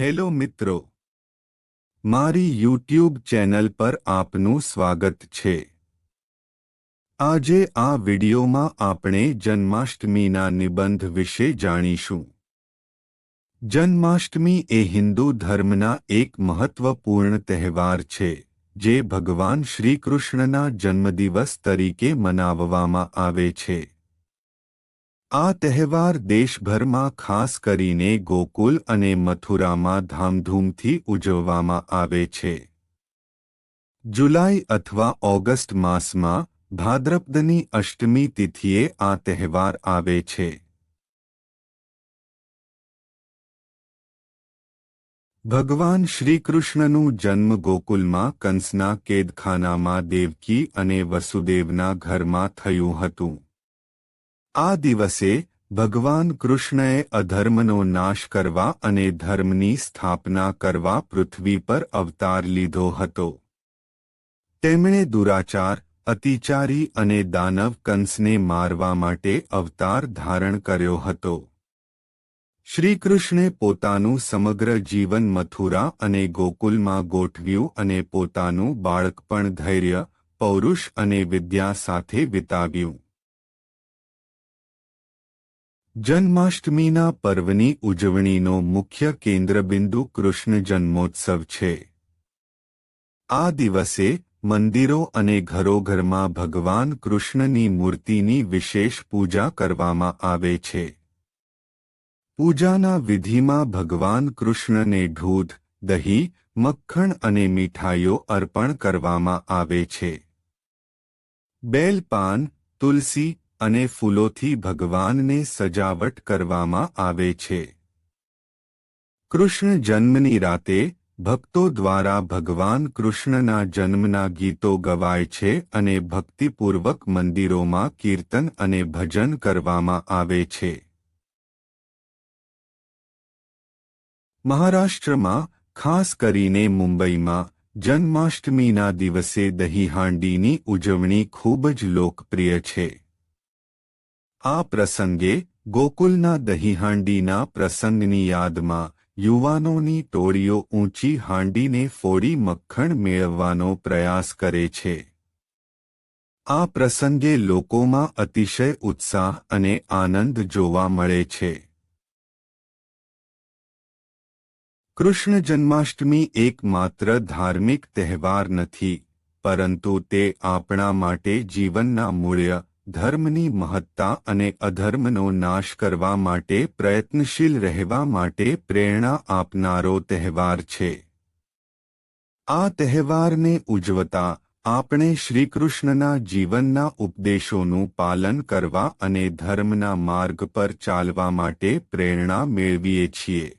Hello મિત્રો. મારી YouTube channel પર આપનું સ્વાગત છે. આજે આ વિડિયોમાં આપણે જન્માષ્ટમીના નિબંધ વિશે જાણીશું. જન્માષ્ટમી એ હિન્દુ ધર્મના એક મહત્વપૂર્ણ તહેવાર છે, જે ભગવાન શ્રીકૃષ્ણના જન્મદિવસ તરીકે મનાવવામાં આવે છે. આ તહેવાર દેશભરમાં ખાસ કરીને ગોકુલ અને મથુરામાં ધામધૂમથી ઉજવવામાં આવે છે. જુલાઈ અથવા ઓગસ્ટ માસમાં ભાદ્રપદની અષ્ટમી તિથિએ આ તહેવાર આવે છે. ભગવાન શ્રીકૃષ્ણનું જન્મ ગોકુલમાં કંસના કેદખાનામાં દેવકી અને વસુદેવના ઘરમાં થયું હતું. આ દિવસે ભગવાન કૃષ્ણએ અધર્મનો નાશ કરવા અને ધર્મની સ્થાપના કરવા પૃથ્વી પર અવતાર લીધો હતો. તેમણે દુરાચાર, અતિચારી અને દાનવ કંસને મારવા માટે અવતાર ધારણ કર્યો હતો. શ્રીકૃષ્ણે પોતાનું સમગ્ર જીવન મથુરા અને ગોકુલમાં ગોઠવ્યું અને પોતાનું બાળકપણ ધૈર્ય, પૌરુષ અને વિદ્યા સાથે વિતાવ્યું. જન્માષ્ટમીના પર્વની ઉજવણીનો મુખ્ય કેન્દ્રબિંદુ કૃષ્ણ જન્મોત્સવ છે. આ દિવસે મંદિરો અને ઘરોઘરમાં ભગવાન કૃષ્ણની મૂર્તિની વિશેષ પૂજા કરવામાં આવે છે. પૂજાના વિધિમાં ભગવાન કૃષ્ણને ઢૂધ દહીં, મક્ખણ અને મીઠાઈઓ અર્પણ કરવામાં આવે છે. બેલપાન, તુલસી અને ફૂલોથી ભગવાનને સજાવટ કરવામાં આવે છે. કૃષ્ણ જન્મની રાતે ભક્તો દ્વારા ભગવાન કૃષ્ણના જન્મના ગીતો ગવાય છે અને ભક્તિપૂર્વક મંદિરોમાં કીર્તન અને ભજન કરવામાં આવે છે. મહારાષ્ટ્રમાં, ખાસ કરીને મુંબઈમાં, જન્માષ્ટમીના દિવસે દહીહાંડીની ઉજવણી ખૂબ જ લોકપ્રિય છે. આ પ્રસંગે ગોકુલના દહીહાંડીના પ્રસંગની યાદમાં યુવાનોની ટોળીઓ ઊંચી હાંડીને ફોડી મક્ખણ મેળવવાનો પ્રયાસ કરે છે. આ પ્રસંગે લોકોમાં અતિશય ઉત્સાહ અને આનંદ જોવા મળે છે. કૃષ્ણ જન્માષ્ટમી એક માત્ર ધાર્મિક તહેવાર નથી, પરંતુ તે આપણા માટે જીવનના મૂલ્ય ધર્મની મહત્તા અને અધર્મનો નાશ કરવા માટે પ્રયત્નશીલ રહેવા માટે પ્રેરણા આપનારો તહેવાર છે. આ તહેવારને ઉજવતા આપણે શ્રીકૃષ્ણના જીવનના ઉપદેશોનું પાલન કરવા અને ધર્મના માર્ગ પર ચાલવા માટે પ્રેરણા મેળવીએ છીએ.